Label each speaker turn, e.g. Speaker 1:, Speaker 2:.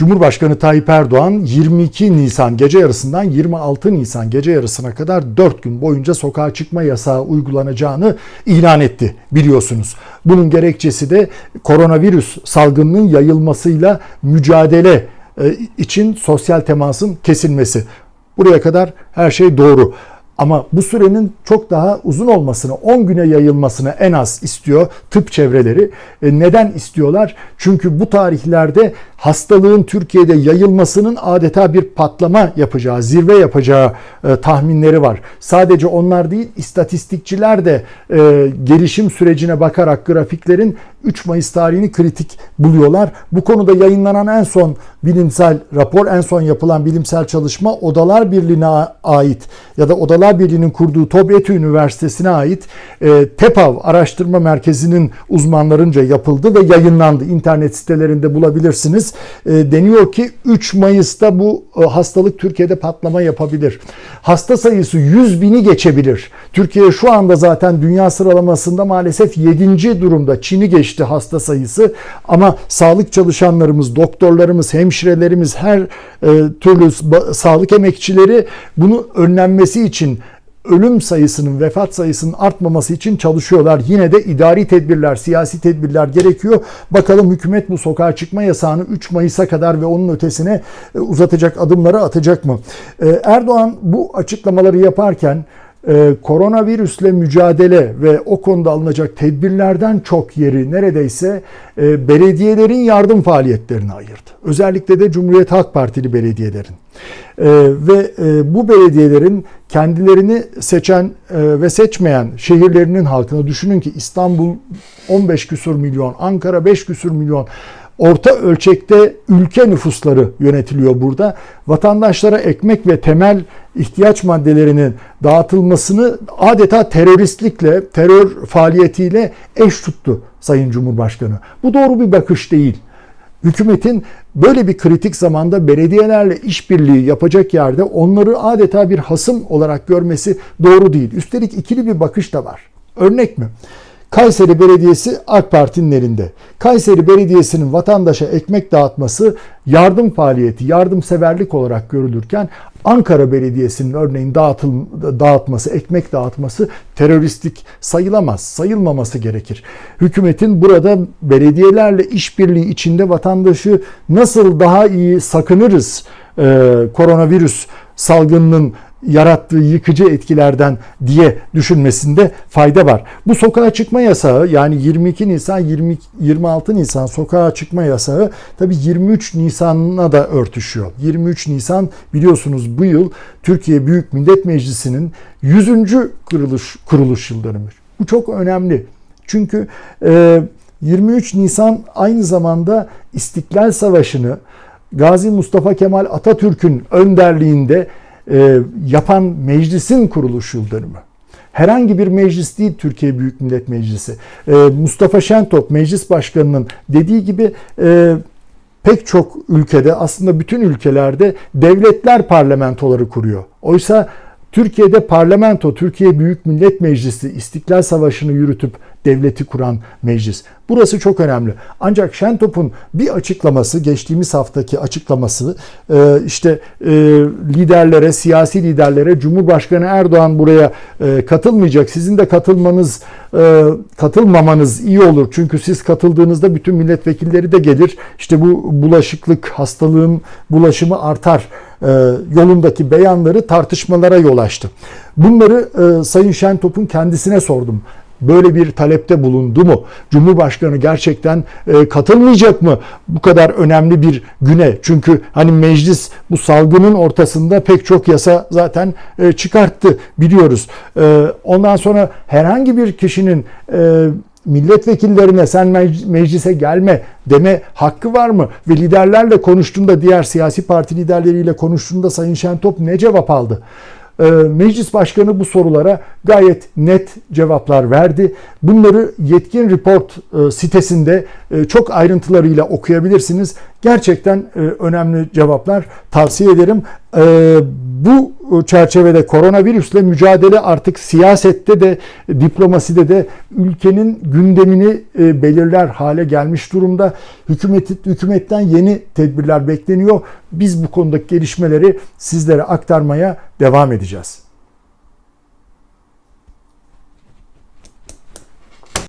Speaker 1: Cumhurbaşkanı Tayyip Erdoğan 22 Nisan gece yarısından 26 Nisan gece yarısına kadar 4 gün boyunca sokağa çıkma yasağı uygulanacağını ilan etti biliyorsunuz. Bunun gerekçesi de koronavirüs salgınının yayılmasıyla mücadele e, için sosyal temasın kesilmesi. Buraya kadar her şey doğru. Ama bu sürenin çok daha uzun olmasını, 10 güne yayılmasını en az istiyor tıp çevreleri. E, neden istiyorlar? Çünkü bu tarihlerde hastalığın Türkiye'de yayılmasının adeta bir patlama yapacağı, zirve yapacağı e, tahminleri var. Sadece onlar değil, istatistikçiler de e, gelişim sürecine bakarak grafiklerin 3 Mayıs tarihini kritik buluyorlar. Bu konuda yayınlanan en son bilimsel rapor, en son yapılan bilimsel çalışma Odalar Birliği'ne ait ya da Odalar Birliği'nin kurduğu TOBETÜ Üniversitesi'ne ait e, TEPAV Araştırma Merkezi'nin uzmanlarınca yapıldı ve yayınlandı. İnternet sitelerinde bulabilirsiniz. E, deniyor ki 3 Mayıs'ta bu e, hastalık Türkiye'de patlama yapabilir. Hasta sayısı 100 bini geçebilir. Türkiye şu anda zaten dünya sıralamasında maalesef 7. durumda. Çin'i geçti hasta sayısı ama sağlık çalışanlarımız, doktorlarımız, hemşirelerimiz, her e, türlü sağlık emekçileri bunu önlenmesi için ölüm sayısının, vefat sayısının artmaması için çalışıyorlar. Yine de idari tedbirler, siyasi tedbirler gerekiyor. Bakalım hükümet bu sokağa çıkma yasağını 3 Mayıs'a kadar ve onun ötesine e, uzatacak adımları atacak mı? E, Erdoğan bu açıklamaları yaparken e, koronavirüsle mücadele ve o konuda alınacak tedbirlerden çok yeri neredeyse belediyelerin yardım faaliyetlerine ayırdı. Özellikle de Cumhuriyet Halk Partili belediyelerin. E, ve e, bu belediyelerin kendilerini seçen e, ve seçmeyen şehirlerinin halkını düşünün ki İstanbul 15 küsur milyon, Ankara 5 küsur milyon orta ölçekte ülke nüfusları yönetiliyor burada. Vatandaşlara ekmek ve temel ihtiyaç maddelerinin dağıtılmasını adeta teröristlikle, terör faaliyetiyle eş tuttu Sayın Cumhurbaşkanı. Bu doğru bir bakış değil. Hükümetin böyle bir kritik zamanda belediyelerle işbirliği yapacak yerde onları adeta bir hasım olarak görmesi doğru değil. Üstelik ikili bir bakış da var. Örnek mi? Kayseri Belediyesi AK Parti'nin elinde. Kayseri Belediyesi'nin vatandaşa ekmek dağıtması yardım faaliyeti, yardımseverlik olarak görülürken Ankara Belediyesi'nin örneğin dağıtıl, dağıtması, ekmek dağıtması teröristik sayılamaz, sayılmaması gerekir. Hükümetin burada belediyelerle işbirliği içinde vatandaşı nasıl daha iyi sakınırız e, koronavirüs salgınının yarattığı yıkıcı etkilerden diye düşünmesinde fayda var. Bu sokağa çıkma yasağı yani 22 Nisan 20, 26 Nisan sokağa çıkma yasağı tabi 23 Nisan'a da örtüşüyor. 23 Nisan biliyorsunuz bu yıl Türkiye Büyük Millet Meclisi'nin 100. kuruluş kuruluş yıl dönümü. Bu çok önemli. Çünkü e, 23 Nisan aynı zamanda İstiklal Savaşı'nı Gazi Mustafa Kemal Atatürk'ün önderliğinde e, yapan meclisin kuruluş yıl dönümü. Herhangi bir meclis değil Türkiye Büyük Millet Meclisi. E, Mustafa Şentop meclis başkanının dediği gibi e, pek çok ülkede aslında bütün ülkelerde devletler parlamentoları kuruyor. Oysa Türkiye'de parlamento, Türkiye Büyük Millet Meclisi İstiklal Savaşı'nı yürütüp devleti kuran meclis. Burası çok önemli. Ancak Şentop'un bir açıklaması, geçtiğimiz haftaki açıklaması e, işte e, liderlere, siyasi liderlere Cumhurbaşkanı Erdoğan buraya e, katılmayacak. Sizin de katılmanız, katılmamanız iyi olur. Çünkü siz katıldığınızda bütün milletvekilleri de gelir. İşte bu bulaşıklık, hastalığın bulaşımı artar yolundaki beyanları tartışmalara yol açtı. Bunları Sayın Şentop'un kendisine sordum böyle bir talepte bulundu mu? Cumhurbaşkanı gerçekten e, katılmayacak mı bu kadar önemli bir güne? Çünkü hani meclis bu salgının ortasında pek çok yasa zaten e, çıkarttı biliyoruz. E, ondan sonra herhangi bir kişinin milletvekillerine sen meclise gelme deme hakkı var mı? Ve liderlerle konuştuğunda diğer siyasi parti liderleriyle konuştuğunda Sayın Şentop ne cevap aldı? Ee, meclis Başkanı bu sorulara gayet net cevaplar verdi. Bunları Yetkin Report e, sitesinde e, çok ayrıntılarıyla okuyabilirsiniz. Gerçekten e, önemli cevaplar tavsiye ederim. Bu çerçevede koronavirüsle mücadele artık siyasette de diplomaside de ülkenin gündemini e, belirler hale gelmiş durumda. Hükümet, hükümetten yeni tedbirler bekleniyor. Biz bu konudaki gelişmeleri sizlere aktarmaya devam edeceğiz.